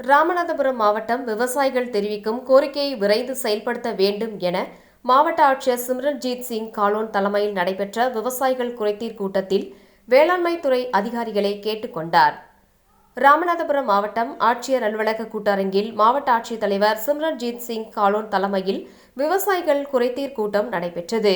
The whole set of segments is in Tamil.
ராமநாதபுரம் மாவட்டம் விவசாயிகள் தெரிவிக்கும் கோரிக்கையை விரைந்து செயல்படுத்த வேண்டும் என மாவட்ட ஆட்சியர் சிம்ரன்ஜீத் சிங் காலோன் தலைமையில் நடைபெற்ற விவசாயிகள் குறைதீர் கூட்டத்தில் வேளாண்மை துறை அதிகாரிகளை கேட்டுக்கொண்டார் ராமநாதபுரம் மாவட்டம் ஆட்சியர் அலுவலக கூட்டரங்கில் மாவட்ட ஆட்சித்தலைவர் சிம்ரன்ஜீத் சிங் காலோன் தலைமையில் விவசாயிகள் குறைதீர் கூட்டம் நடைபெற்றது.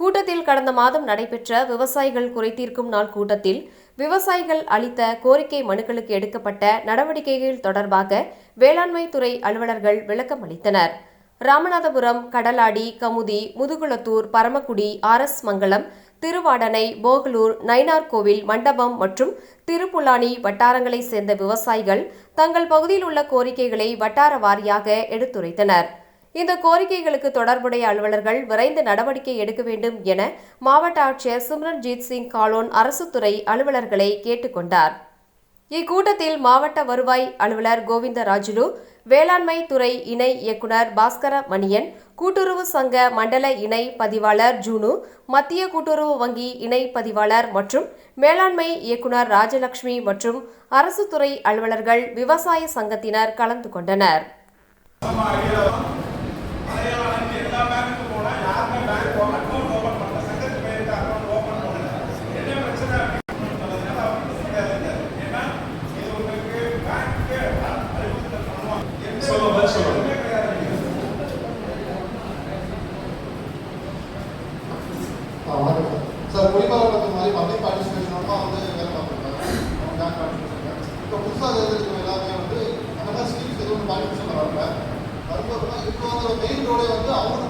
கூட்டத்தில் கடந்த மாதம் நடைபெற்ற விவசாயிகள் குறைதீர்க்கும் நாள் கூட்டத்தில் விவசாயிகள் அளித்த கோரிக்கை மனுக்களுக்கு எடுக்கப்பட்ட நடவடிக்கைகள் தொடர்பாக வேளாண்மை துறை அலுவலர்கள் விளக்கம் அளித்தனர். ராமநாதபுரம் கடலாடி கமுதி முதுகுளத்தூர் பரமக்குடி ஆர் எஸ் மங்கலம் திருவாடனை போகலூர் நயினார்கோவில் மண்டபம் மற்றும் திருப்புலானி வட்டாரங்களைச் சேர்ந்த விவசாயிகள் தங்கள் பகுதியில் உள்ள கோரிக்கைகளை வட்டார வாரியாக எடுத்துரைத்தனர். இந்த கோரிக்கைகளுக்கு தொடர்புடைய அலுவலர்கள் விரைந்து நடவடிக்கை எடுக்க வேண்டும் என மாவட்ட ஆட்சியர் சிம்ரன்ஜீத் சிங் காலோன் அரசு துறை அலுவலர்களை கேட்டுக்கொண்டார் இக்கூட்டத்தில் மாவட்ட வருவாய் அலுவலர் கோவிந்தராஜுலு வேளாண்மை துறை இணை இயக்குனர் பாஸ்கர மணியன் கூட்டுறவு சங்க மண்டல இணை பதிவாளர் ஜூனு மத்திய கூட்டுறவு வங்கி இணை பதிவாளர் மற்றும் மேலாண்மை இயக்குனர் ராஜலட்சுமி மற்றும் அரசு துறை அலுவலர்கள் விவசாய சங்கத்தினர் கலந்து கொண்டனர். வணக்கம். சார். குறிப்பாக குடிமகன் மாதிரி பப்ளிக் பார்ட்டிசிபேஷனோட வந்து வேலை பார்த்துருக்காங்க பேங்க் பார்ட்டிசிபேஷன் இப்போ புதுசாக எழுதிருக்க எல்லாமே வந்து அந்த மாதிரி ஸ்கீம்ஸ் எதுவும் பார்ட்டிசிபேஷன் வரல வரும்போது இப்போ வந்து மெயின் ரோடே வந்து அவங்களுக்குள்ள